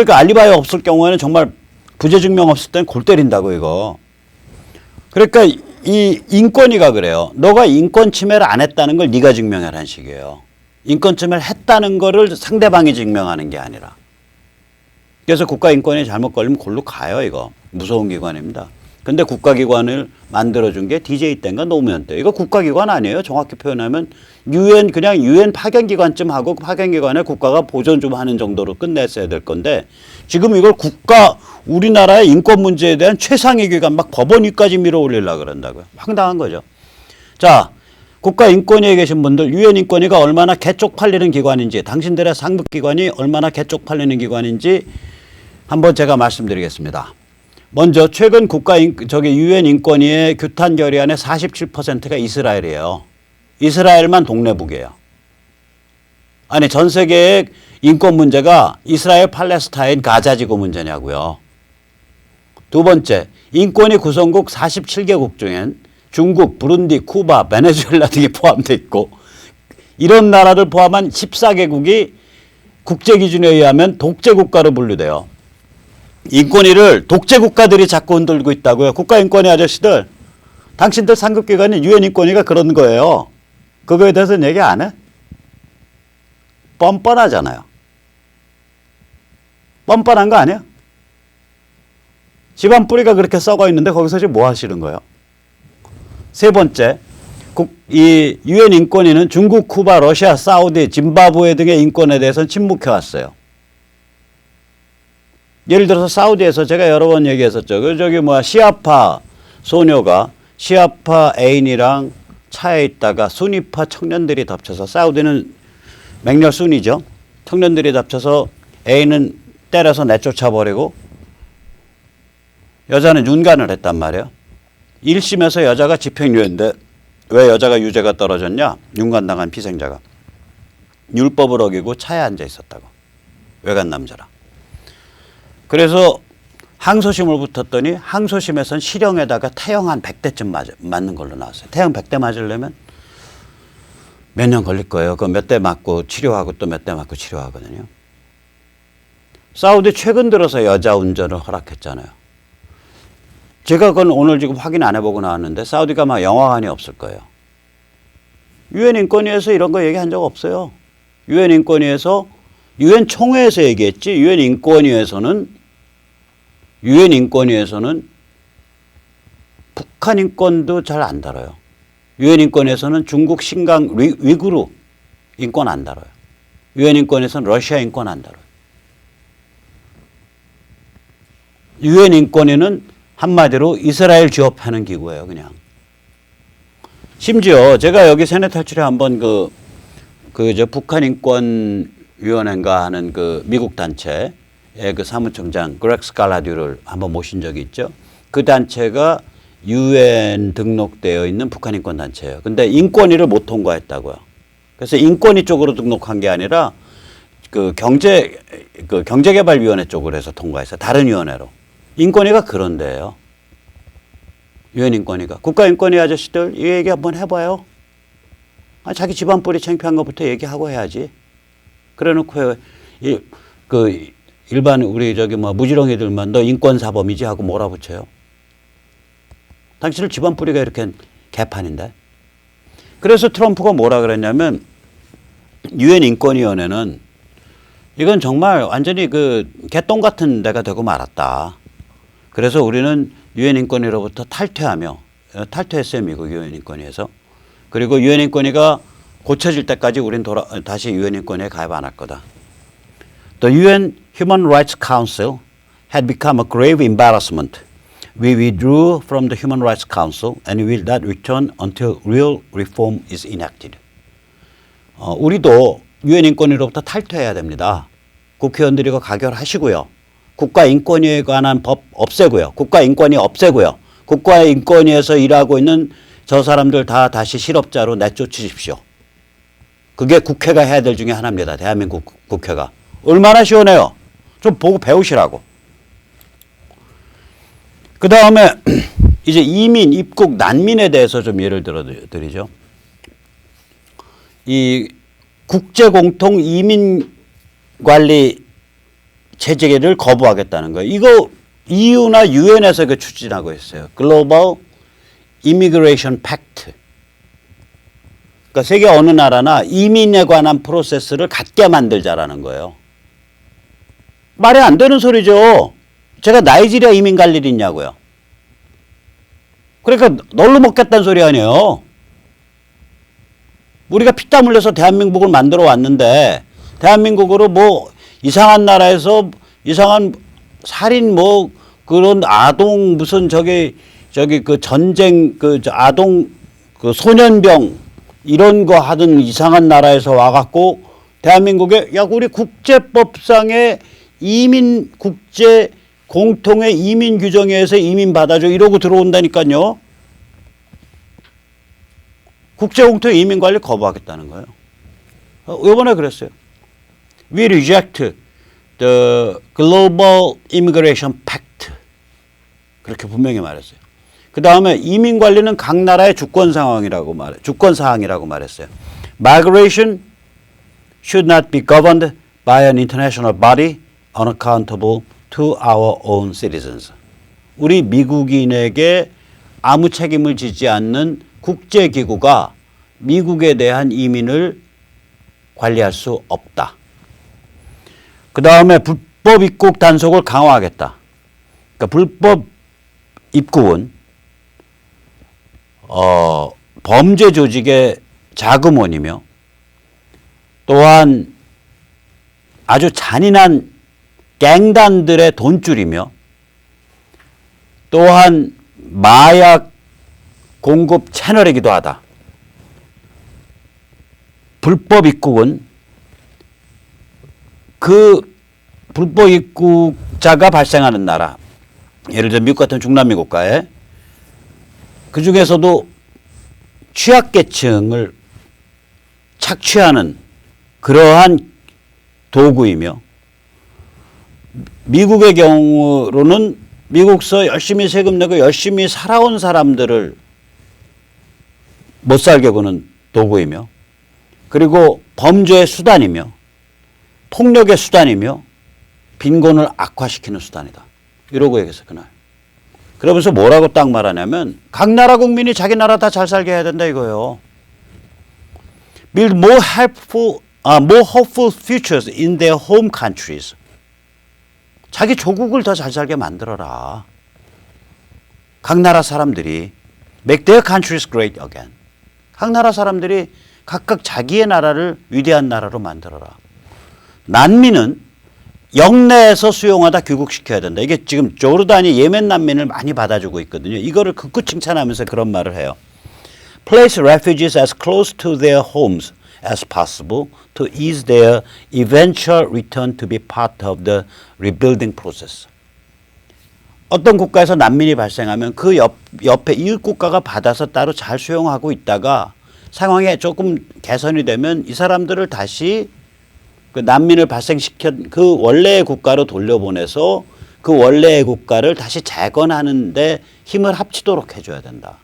그러니까 알리바이 없을 경우에는 정말 부재 증명 없을 때는 골 때린다고 이거. 그러니까 이 인권위가 그래요. 너가 인권 침해를 안 했다는 걸 네가 증명하라는 식이에요. 인권 침해를 했다는 거를 상대방이 증명하는 게 아니라. 그래서 국가인권이 잘못 걸리면 골로 가요 이거. 무서운 기관입니다. 근데 국가기관을 만들어준 게 DJ 때인가 노무현 때. 이거 국가기관 아니에요. 정확히 표현하면 유엔 그냥 유엔 파견기관쯤 하고 그 파견기관에 국가가 보존 좀 하는 정도로 끝냈어야 될 건데 지금 이걸 국가 우리나라의 인권 문제에 대한 최상위 기관 막 법원 위까지 밀어올리려 그런다고요. 황당한 거죠. 자, 국가인권위에 계신 분들 유엔 인권위가 얼마나 개쪽팔리는 기관인지 당신들의 상급기관이 얼마나 개쪽팔리는 기관인지 한번 제가 말씀드리겠습니다. 먼저 최근 국가 인, 저기 유엔 인권위의 규탄 결의안의 47%가 이스라엘이에요. 이스라엘만 동네북이에요. 아니 전 세계의 인권 문제가 이스라엘 팔레스타인 가자 지구 문제냐고요. 두 번째, 인권위 구성국 47개국 중엔 중국, 부룬디, 쿠바, 베네수엘라 등이 포함되어 있고 이런 나라를 포함한 14개국이 국제 기준에 의하면 독재 국가로 분류돼요. 인권위를 독재 국가들이 자꾸 흔들고 있다고요. 국가인권위 아저씨들. 당신들 상급기관이 유엔 인권위가 그런 거예요. 그거에 대해서는 얘기 안 해? 뻔뻔하잖아요. 뻔뻔한 거 아니야? 집안 뿌리가 그렇게 썩어 있는데 거기서 지금 뭐 하시는 거예요? 세 번째, 국, 이 유엔 인권위는 중국, 쿠바, 러시아, 사우디, 짐바브웨 등의 인권에 대해서는 침묵해 왔어요. 예를 들어서 사우디에서 제가 여러 번 얘기했었죠. 그 저기 뭐야 시아파 소녀가 시아파 애인이랑 차에 있다가 순위파 청년들이 덮쳐서 사우디는 맹렬 순이죠. 청년들이 덮쳐서 애인은 때려서 내쫓아 버리고 여자는 윤관을 했단 말이에요. 1심에서 여자가 집행유예인데 왜 여자가 유죄가 떨어졌냐? 윤관당한 피생자가 율법을 어기고 차에 앉아 있었다고 외간 남자라. 그래서 항소심을 붙었더니 항소심에선 실형에다가 태형 한 100대쯤 맞, 맞는 걸로 나왔어요. 태형 100대 맞으려면 몇 년 걸릴 거예요. 그 몇 대 맞고 치료하고 또 몇 대 맞고 치료하거든요. 사우디 최근 들어서 여자 운전을 허락했잖아요. 제가 그건 오늘 지금 확인 안 해보고 나왔는데 사우디가 막 영화관이 없을 거예요. 유엔 인권위에서 이런 거 얘기한 적 없어요. 유엔 인권위에서 유엔 총회에서 얘기했지 유엔 인권위에서는 유엔 인권위에서는 북한 인권도 잘 안 다뤄요. 유엔 인권에서는 중국 신강 위, 위구르 인권 안 다뤄요. 유엔 인권에서는 러시아 인권 안 다뤄요. 유엔 인권위는 한마디로 이스라엘 지업하는 기구예요, 그냥. 심지어 제가 여기 세뇌 탈출에 한번 그, 그, 저 북한 인권 위원회인가 하는 그 미국 단체의 그 사무총장 그렉 스칼라듀를 한번 모신 적이 있죠. 그 단체가 유엔 등록되어 있는 북한 인권 단체예요. 근데 인권위를 못 통과했다고요. 그래서 인권위 쪽으로 등록한 게 아니라 그 경제 그 경제개발위원회 쪽으로 해서 통과했어요. 다른 위원회로. 인권위가 그런 데예요. 유엔 인권위가 국가 인권위 아저씨들 이 얘기 한번 해봐요. 아, 자기 집안 뿌리 창피한 것부터 얘기하고 해야지. 그래놓고 이, 그 일반 우리 저기 뭐 무지렁이들만 너 인권 사범이지 하고 몰아붙여요. 당신들 집안 뿌리가 이렇게 개판인데. 그래서 트럼프가 뭐라 그랬냐면 유엔 인권위원회는 이건 정말 완전히 그 개똥 같은 데가 되고 말았다. 그래서 우리는 유엔 인권위로부터 탈퇴하며 어, 탈퇴했어요 미국 유엔 인권위에서 그리고 유엔 인권위가 고쳐질 때까지 우린 돌아 다시 유엔 인권위에 가입 안 할 거다. The UN Human Rights Council had become a grave embarrassment. We withdrew from the Human Rights Council and will not return until real reform is enacted. 어, 우리도 유엔 인권위로부터 탈퇴해야 됩니다. 국회의원들이 그 가결하시고요. 국가인권위에 관한 법 없애고요. 국가인권위 없애고요. 국가인권위에서 일하고 있는 저 사람들 다 다시 실업자로 내쫓으십시오. 그게 국회가 해야 될 중에 하나입니다. 대한민국 국회가. 얼마나 시원해요. 좀 보고 배우시라고. 그 다음에 이제 이민, 입국, 난민에 대해서 좀 예를 들어 드리죠. 이 국제공통 이민 관리 체제를 거부하겠다는 거예요. 이거 EU나 유엔에서 그 추진하고 있어요. 글로벌 이미그레이션 팩트. 그러니까 세계 어느 나라나 이민에 관한 프로세스를 갖게 만들자라는 거예요. 말이 안 되는 소리죠. 제가 나이지리아 이민 갈일 있냐고요. 그러니까 널로 먹겠다는 소리 아니에요. 우리가 피땀 흘려서 대한민국을 만들어 왔는데 대한민국으로 뭐 이상한 나라에서 이상한 살인 뭐 그런 아동 무슨 저기 저기 그 전쟁 그저 아동 그 소년병 이런 거 하던 이상한 나라에서 와갖고 대한민국에 야 우리 국제법상의 이민 국제 공통의 이민 규정에 의해서 이민 받아줘 이러고 들어온다니까요. 국제 공통 이민 관리 거부하겠다는 거예요. 어, 이번에 그랬어요. We reject the global immigration pact. 그렇게 분명히 말했어요. 그 다음에 이민 관리는 각 나라의 주권 상황이라고 말해, 주권 사항이라고 말했어요. Migration should not be governed by an international body unaccountable to our own citizens. 우리 미국인에게 아무 책임을 지지 않는 국제기구가 미국에 대한 이민을 관리할 수 없다. 그 다음에 불법 입국 단속을 강화하겠다. 그러니까 불법 입국은 어, 범죄 조직의 자금원이며 또한 아주 잔인한 갱단들의 돈줄이며 또한 마약 공급 채널이기도 하다. 불법 입국은 그 불법 입국자가 발생하는 나라, 예를 들어 미국 같은 중남미 국가에 그 중에서도 취약계층을 착취하는 그러한 도구이며 미국의 경우로는 미국서 열심히 세금 내고 열심히 살아온 사람들을 못 살게 구는 도구이며 그리고 범죄의 수단이며 폭력의 수단이며 빈곤을 악화시키는 수단이다. 이러고 얘기했어 그날. 그러면서 뭐라고 딱 말하냐면 각 나라 국민이 자기 나라 다 잘 살게 해야 된다 이거예요. Build more helpful, uh, more hopeful futures in their home countries. 자기 조국을 더 잘 살게 만들어라. 각 나라 사람들이 make their countries great again. 각 나라 사람들이 각각 자기의 나라를 위대한 나라로 만들어라. 난민은 영내에서 수용하다 귀국시켜야 된다. 이게 지금 조르단이 예멘 난민을 많이 받아주고 있거든요. 이거를 극구 칭찬하면서 그런 말을 해요. Place refugees as close to their homes as possible to ease their eventual return to be part of the rebuilding process. 어떤 국가에서 난민이 발생하면 그 옆, 옆에 이웃 국가가 받아서 따로 잘 수용하고 있다가 상황이 조금 개선이 되면 이 사람들을 다시 그 난민을 발생시킨 그 원래의 국가로 돌려보내서 그 원래의 국가를 다시 재건하는데 힘을 합치도록 해줘야 된다.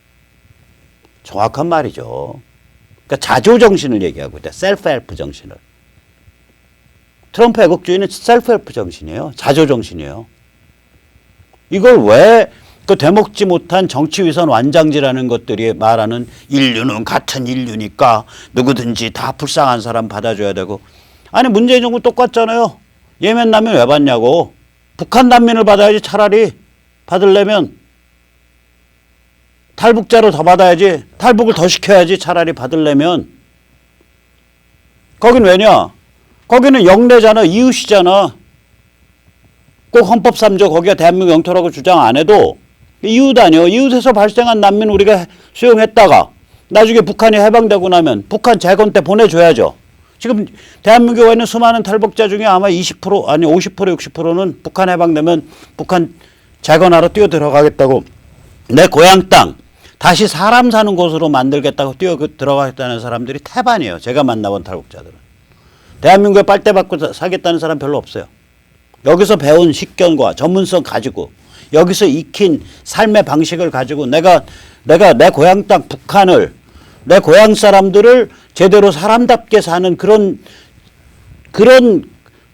정확한 말이죠. 그러니까 자조 정신을 얘기하고 있다. 셀프 헬프 정신을. 트럼프 애국주의는 셀프 헬프 정신이에요. 자조 정신이에요. 이걸 왜 그 되먹지 못한 정치 위선 완장지라는 것들이 말하는 인류는 같은 인류니까 누구든지 다 불쌍한 사람 받아줘야 되고 아니 문재인 정부 똑같잖아요. 예멘 난민 왜 받냐고. 북한 난민을 받아야지 차라리 받으려면 탈북자를 더 받아야지 탈북을 더 시켜야지 차라리 받으려면 거긴 왜냐? 거기는 영내잖아 이웃이잖아. 꼭 헌법 3조 거기가 대한민국 영토라고 주장 안 해도 이웃 아니요. 이웃에서 발생한 난민 우리가 수용했다가 나중에 북한이 해방되고 나면 북한 재건 때 보내줘야죠. 지금 대한민국에 있는 수많은 탈북자 중에 아마 20% 아니 50% 60%는 북한 해방되면 북한 재건하러 뛰어 들어가겠다고 내 고향 땅 다시 사람 사는 곳으로 만들겠다고 뛰어 그 들어가겠다는 사람들이 태반이에요. 제가 만나본 탈북자들은. 대한민국에 빨대 받고 사겠다는 사람 별로 없어요. 여기서 배운 식견과 전문성 가지고 여기서 익힌 삶의 방식을 가지고 내가 내가 내 고향 땅 북한을 내 고향 사람들을 제대로 사람답게 사는 그런 그런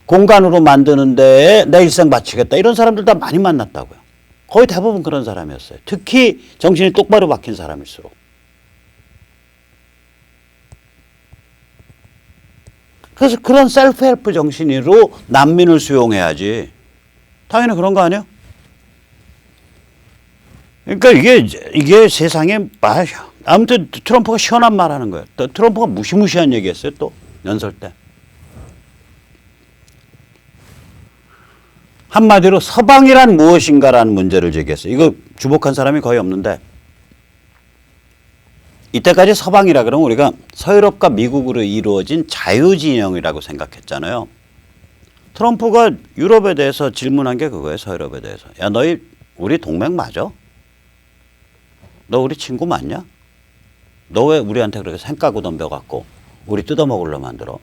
공간으로 만드는 데에 내 일생 바치겠다. 이런 사람들 다 많이 만났다고요. 거의 대부분 그런 사람이었어요. 특히 정신이 똑바로 박힌 사람일수록. 그래서 그런 셀프 헬프 정신으로 난민을 수용해야지. 당연히 그런 거 아니야? 그러니까 이게 이게 세상에 아, 아무튼 트럼프가 시원한 말 하는 거예요. 또 트럼프가 무시무시한 얘기 했어요. 또 연설 때. 한마디로 서방이란 무엇인가라는 문제를 제기했어요. 이거 주목한 사람이 거의 없는데 이때까지 서방이라 그러면 우리가 서유럽과 미국으로 이루어진 자유진영이라고 생각했잖아요. 트럼프가 유럽에 대해서 질문한 게 그거예요. 서유럽에 대해서. 야 너희 우리 동맹 맞아? 너 우리 친구 맞냐? 너 왜 우리한테 그렇게 생까고 덤벼갖고 우리 뜯어먹으려 만들어?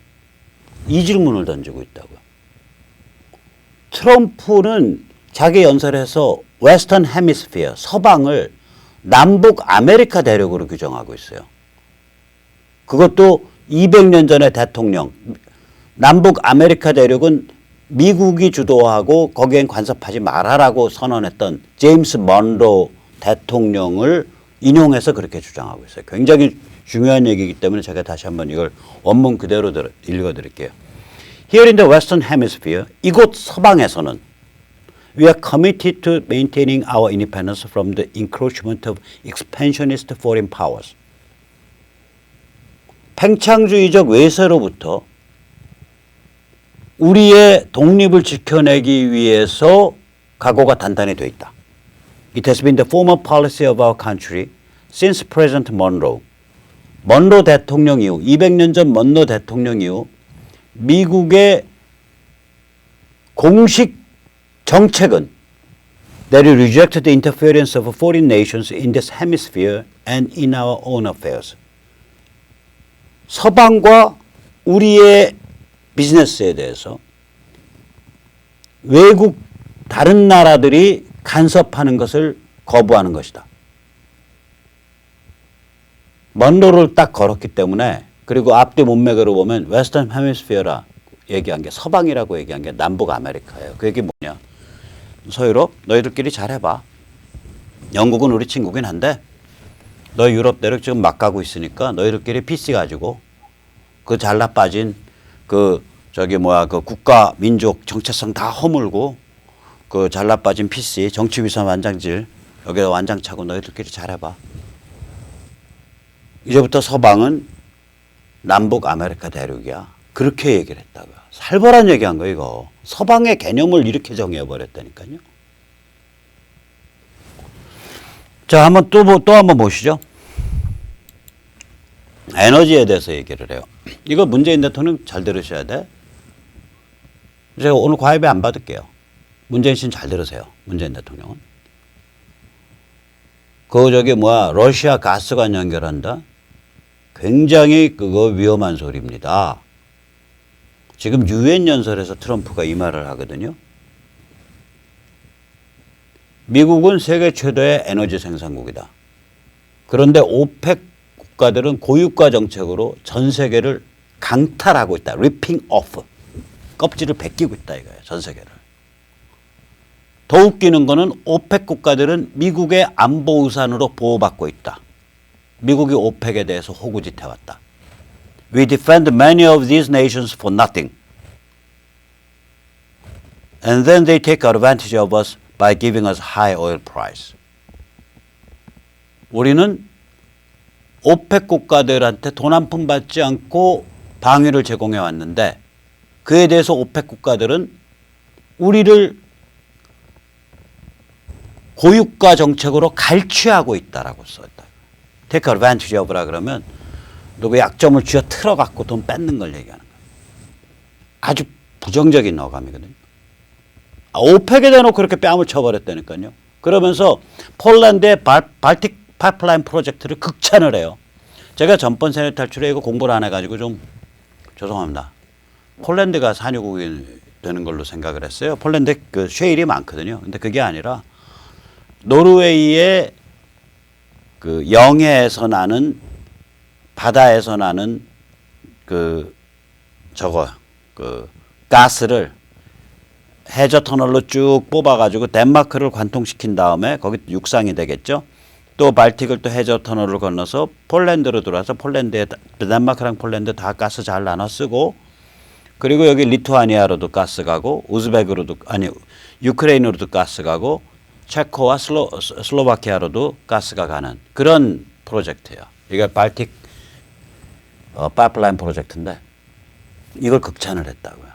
이 질문을 던지고 있다고요. 트럼프는 자기 연설에서 웨스턴 헤미스피어 서방을 남북 아메리카 대륙으로 규정하고 있어요. 그것도 200년 전의 대통령 남북 아메리카 대륙은 미국이 주도하고 거기엔 간섭하지 말아라고 선언했던 제임스 먼로 대통령을 인용해서 그렇게 주장하고 있어요. 굉장히 중요한 얘기이기 때문에 제가 다시 한번 이걸 원문 그대로 들- 읽어드릴게요. Here in the Western Hemisphere, 이곳 서방에서는 we are committed to maintaining our independence from the encroachment of expansionist foreign powers. 팽창주의적 외세로부터 우리의 독립을 지켜내기 위해서 각오가 단단히 돼 있다. It has been the former policy of our country since President Monroe. 먼로 대통령 이후 200년 전 먼로 대통령 이후 미국의 공식 정책은 that it rejected the interference of foreign nations in this hemisphere and in our own affairs. 서방과 우리의 비즈니스에 대해서 외국 다른 나라들이 간섭하는 것을 거부하는 것이다. 먼로를 딱 걸었기 때문에 그리고 앞뒤 문맥으로 보면 웨스턴 헤미스피어라 얘기한 게 서방이라고 얘기한 게 남북 아메리카예요. 그 얘기 뭐냐? 서유럽 너희들끼리 잘해봐. 영국은 우리 친구긴 한데 너 유럽 대륙 지금 막 가고 있으니까 너희들끼리 PC 가지고 그 잘나 빠진 그 저기 뭐야 그 국가 민족 정체성 다 허물고 그 잘나 빠진 PC 정치 위선 완장질 여기다 완장 차고 너희들끼리 잘해봐. 이제부터 서방은 남북 아메리카 대륙이야. 그렇게 얘기를 했다고요. 살벌한 얘기한 거예요, 이거. 서방의 개념을 이렇게 정해버렸다니까요. 자, 한번 또, 보- 또 한번 보시죠. 에너지에 대해서 얘기를 해요. 이거 문재인 대통령 잘 들으셔야 돼. 제가 오늘 과외비 안 받을게요. 문재인 씨는 잘 들으세요. 문재인 대통령은. 그 저기 뭐야 러시아 가스관 연결한다. 굉장히 그거 위험한 소리입니다. 지금 유엔 연설에서 트럼프가 이 말을 하거든요. 미국은 세계 최대의 에너지 생산국이다. 그런데 오펙 국가들은 고유가 정책으로 전 세계를 강탈하고 있다. 리핑 오프. 껍질을 벗기고 있다 이거예요. 전 세계를. 더 웃기는 거는 오펙 국가들은 미국의 안보 우산으로 보호받고 있다. 미국이 오펙에 대해서 호구짓 해왔다. We defend many of these nations for nothing. And then they take advantage of us by giving us high oil price. 우리는 오펙 국가들한테 돈 한 푼 받지 않고 방위를 제공해 왔는데 그에 대해서 오펙 국가들은 우리를 고유가 정책으로 갈취하고 있다라고 썼다. Take advantage of라 그러면 누구 약점을 쥐어 틀어 갖고 돈 뺏는 걸 얘기하는 거예요. 아주 부정적인 어감이거든요. 아, 오펙에 대놓고 그렇게 뺨을 쳐버렸다니까요. 그러면서 폴란드의 발, 발틱 파이프라인 프로젝트를 극찬을 해요. 제가 전번 세뇌 탈출에 이거 공부를 안 해가지고 좀 죄송합니다. 폴란드가 산유국이 되는 걸로 생각을 했어요. 폴란드 그 쉐일이 많거든요. 근데 그게 아니라 노르웨이의 그 영해에서 나는 바다에서 나는 그 저거 그 가스를 해저 터널로 쭉 뽑아가지고 덴마크를 관통시킨 다음에 거기 육상이 되겠죠. 또 발틱을 또 해저 터널을 건너서 폴란드로 들어와서 폴란드에 다- 덴마크랑 폴란드 다 가스 잘 나눠 쓰고 그리고 여기 리투아니아로도 가스 가고 우즈베크로도 아니 유크레인으로도 가스 가고 체코와 슬로, 슬로바키아로도 가스가 가는 그런 프로젝트예요. 이게 발틱 어, 파이프라인 프로젝트인데 이걸 극찬을 했다고요.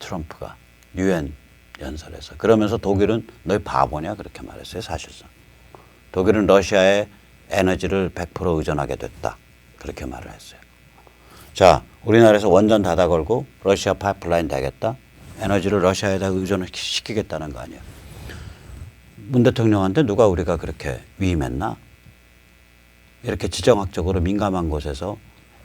트럼프가 유엔 연설에서 그러면서 독일은 너희 바보냐 그렇게 말했어요 사실상 독일은 러시아의 에너지를 100% 의존하게 됐다 그렇게 말을 했어요. 자 우리나라에서 원전 닫아 걸고 러시아 파이프라인 되겠다 에너지를 러시아에다 의존을 시키겠다는 거 아니야. 문 대통령한테 누가 우리가 그렇게 위임했나? 이렇게 지정학적으로 민감한 곳에서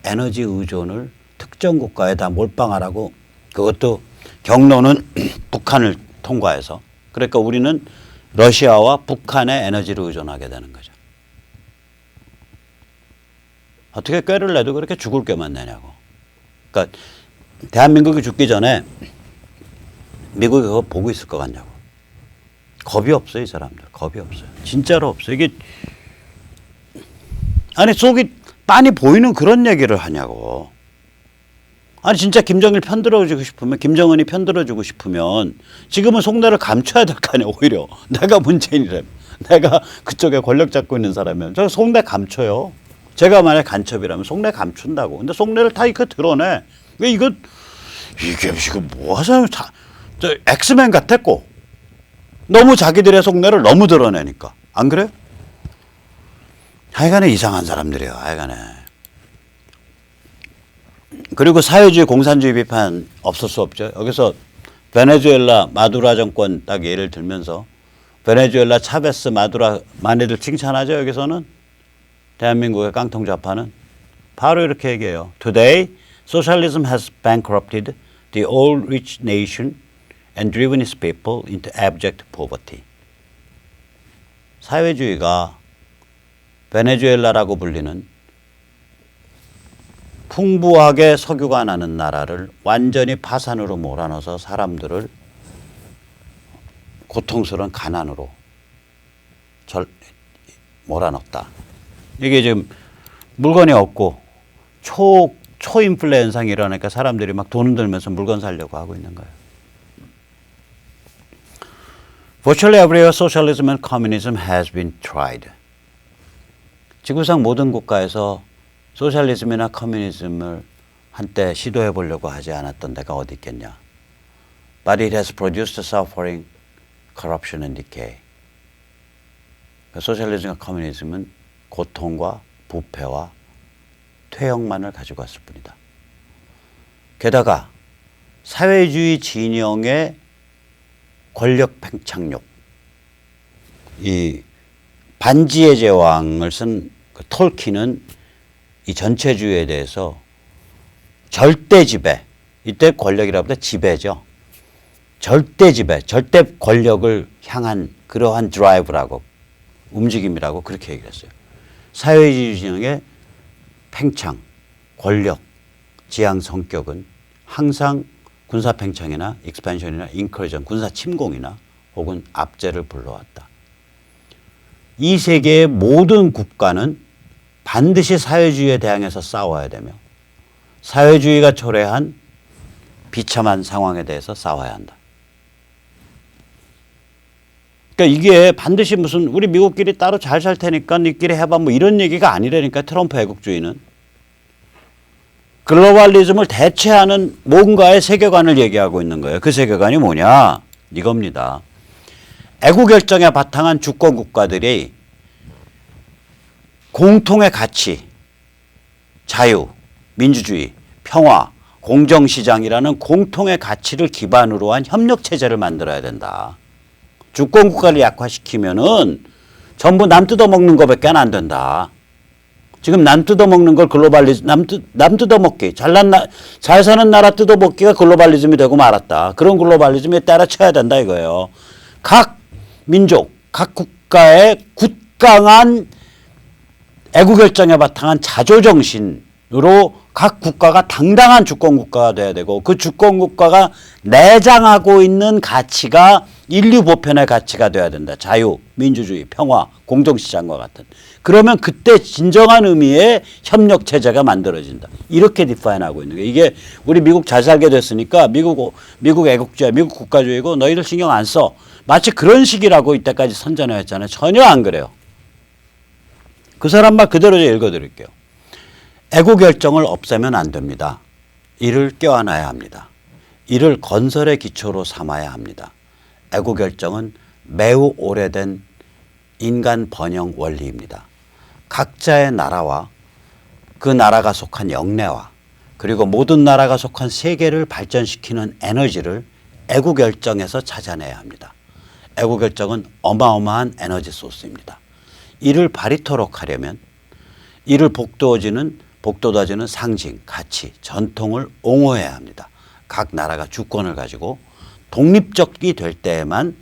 에너지 의존을 특정 국가에다 몰빵하라고 그것도 경로는 북한을 통과해서 그러니까 우리는 러시아와 북한의 에너지를 의존하게 되는 거죠. 어떻게 꾀를 내도 그렇게 죽을 꾀만 내냐고. 그러니까 대한민국이 죽기 전에 미국이 그거 보고 있을 것 같냐고. 겁이 없어요, 이 사람들. 겁이 없어요. 진짜로 없어요. 이게 아니 속이 빤히 보이는 그런 얘기를 하냐고. 아니 진짜 김정일 편들어주고 싶으면 김정은이 편들어주고 싶으면 지금은 속내를 감춰야 될 거 아니야 오히려 내가 문재인이라면 내가 그쪽에 권력 잡고 있는 사람이면 저 속내 감춰요. 제가 만약 간첩이라면 속내 감춘다고. 근데 속내를 다 이렇게 드러내. 왜 이거 이게 지금 뭐 자, 저 엑스맨 같았고 너무 자기들의 속내를 너무 드러내니까 안 그래? 하여간에 이상한 사람들이에요. 하여간에. 그리고 사회주의 공산주의 비판 없을 수 없죠. 여기서 베네수엘라 마두라 정권 딱 예를 들면서 베네수엘라 차베스 마두라 많이들 칭찬하죠. 여기서는 대한민국의 깡통 좌파는 바로 이렇게 얘기해요. Today, socialism has bankrupted the old rich nation and driven its people into abject poverty. 사회주의가 베네수엘라라고 불리는 풍부하게 석유가 나는 나라를 완전히 파산으로 몰아넣어서 사람들을 고통스러운 가난으로 절, 몰아넣었다. 이게 지금 물건이 없고 초 초인플레 현상이 일어나니까 사람들이 막 돈 들면서 물건 사려고 하고 있는 거예요. Virtually everywhere socialism and communism has been tried. 지구상 모든 국가에서 소셜리즘이나 커뮤니즘을 한때 시도해 보려고 하지 않았던 데가 어디 있겠냐. But it has produced suffering, corruption and decay. 그러니까 소셜리즘과 커뮤니즘은 고통과 부패와 퇴역만을 가지고 왔을 뿐이다. 게다가 사회주의 진영의 권력 팽창력, 이 반지의 제왕을 쓴 그 톨킨은 이 전체주의에 대해서 절대 지배, 이때 권력이라보다 지배죠. 절대 지배, 절대 권력을 향한 그러한 드라이브라고 움직임이라고 그렇게 얘기를 했어요. 사회주의 진영의 팽창, 권력, 지향 성격은 항상 군사 팽창이나 익스펜션이나 인커전, 군사 침공이나 혹은 압제를 불러왔다. 이 세계의 모든 국가는 반드시 사회주의에 대항해서 싸워야 되며 사회주의가 초래한 비참한 상황에 대해서 싸워야 한다. 그러니까 이게 반드시 무슨 우리 미국끼리 따로 잘 살 테니까 니끼리 해봐 뭐 이런 얘기가 아니라니까 트럼프 애국주의는 글로벌리즘을 대체하는 뭔가의 세계관을 얘기하고 있는 거예요. 그 세계관이 뭐냐? 이겁니다. 애국 결정에 바탕한 주권 국가들이 공통의 가치, 자유, 민주주의, 평화, 공정시장이라는 공통의 가치를 기반으로 한 협력체제를 만들어야 된다. 주권 국가를 약화시키면은 전부 남 뜯어먹는 것밖에 안 된다. 지금 남 뜯어먹는 걸 글로벌리즘, 남, 뜯, 남 뜯어먹기, 잘난 나, 잘 사는 나라 뜯어먹기가 글로벌리즘이 되고 말았다. 그런 글로벌리즘에 따라쳐야 된다 이거예요. 각 민족, 각 국가의 굳강한 애국결정에 바탕한 자조정신으로 각 국가가 당당한 주권 국가가 돼야 되고 그 주권 국가가 내장하고 있는 가치가 인류 보편의 가치가 돼야 된다. 자유, 민주주의, 평화, 공정시장과 같은. 그러면 그때 진정한 의미의 협력 체제가 만들어진다. 이렇게 디파인하고 있는 게 이게 우리 미국 잘 살게 됐으니까 미국 미국 애국주의, 미국 국가주의고 너희들 신경 안 써. 마치 그런 식이라고 이때까지 선전해 왔잖아요. 전혀 안 그래요. 그 사람 말 그대로 읽어 드릴게요. 애고 결정을 없애면 안 됩니다. 이를 껴안아야 합니다. 이를 건설의 기초로 삼아야 합니다. 애고 결정은 매우 오래된 인간 번영 원리입니다. 각자의 나라와 그 나라가 속한 영내와 그리고 모든 나라가 속한 세계를 발전시키는 에너지를 애고 결정에서 찾아내야 합니다. 애고 결정은 어마어마한 에너지 소스입니다. 이를 바리토록 하려면 이를 복도지는 복돋아주는 상징, 가치, 전통을 옹호해야 합니다. 각 나라가 주권을 가지고 독립적이 될 때에만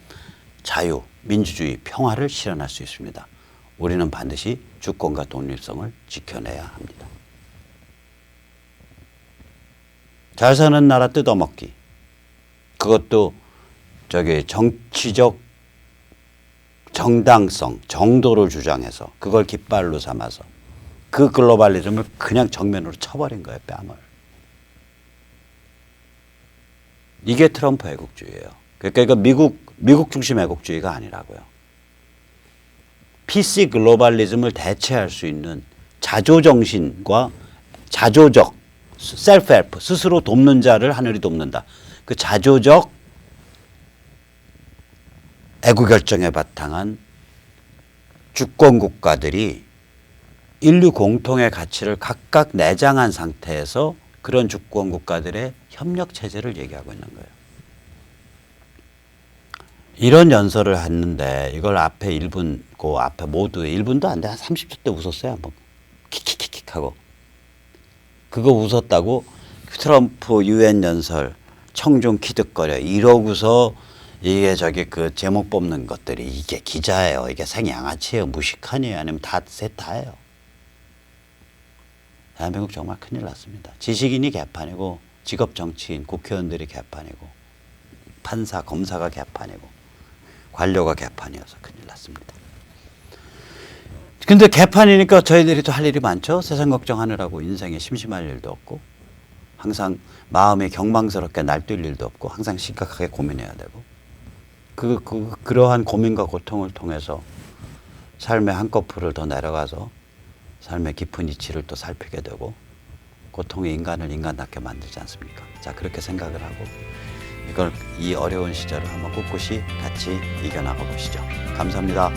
자유, 민주주의, 평화를 실현할 수 있습니다. 우리는 반드시 주권과 독립성을 지켜내야 합니다. 잘 사는 나라 뜯어먹기. 그것도 저기 정치적 정당성, 정도를 주장해서 그걸 깃발로 삼아서 그 글로벌리즘을 그냥 정면으로 쳐버린 거예요, 뺨을. 이게 트럼프 애국주의예요. 그러니까 이거 미국 미국 중심 애국주의가 아니라고요. PC 글로벌리즘을 대체할 수 있는 자조 정신과 자조적 셀프 헬프 스스로 돕는 자를 하늘이 돕는다. 그 자조적 애국 결정에 바탕한 주권 국가들이 인류 공통의 가치를 각각 내장한 상태에서 그런 주권 국가들의 협력 체제를 얘기하고 있는 거예요. 이런 연설을 했는데 이걸 앞에 1분, 그 앞에 모두 1분도 안 돼. 한 30초 때 웃었어요. 한번 킥킥킥킥 하고. 그거 웃었다고 트럼프 유엔 연설 청중 키득거려 이러고서 이게 저기 그 제목 뽑는 것들이 이게 기자예요. 이게 생양아치예요. 무식하니에요. 아니면 다셋 다예요. 대한민국 정말 큰일 났습니다. 지식인이 개판이고 직업 정치인, 국회의원들이 개판이고 판사, 검사가 개판이고 관료가 개판이어서 큰일 났습니다. 근데 개판이니까 저희들이 또 할 일이 많죠. 세상 걱정하느라고 인생에 심심할 일도 없고 항상 마음이 경망스럽게 날뛸 일도 없고 항상 심각하게 고민해야 되고 그, 그 그러한 고민과 고통을 통해서 삶의 한꺼풀을 더 내려가서 삶의 깊은 이치를 또 살피게 되고 고통이 인간을 인간답게 만들지 않습니까? 자 그렇게 생각을 하고 이걸 이 어려운 시절을 한번 꿋꿋이 같이 이겨나가 보시죠. 감사합니다.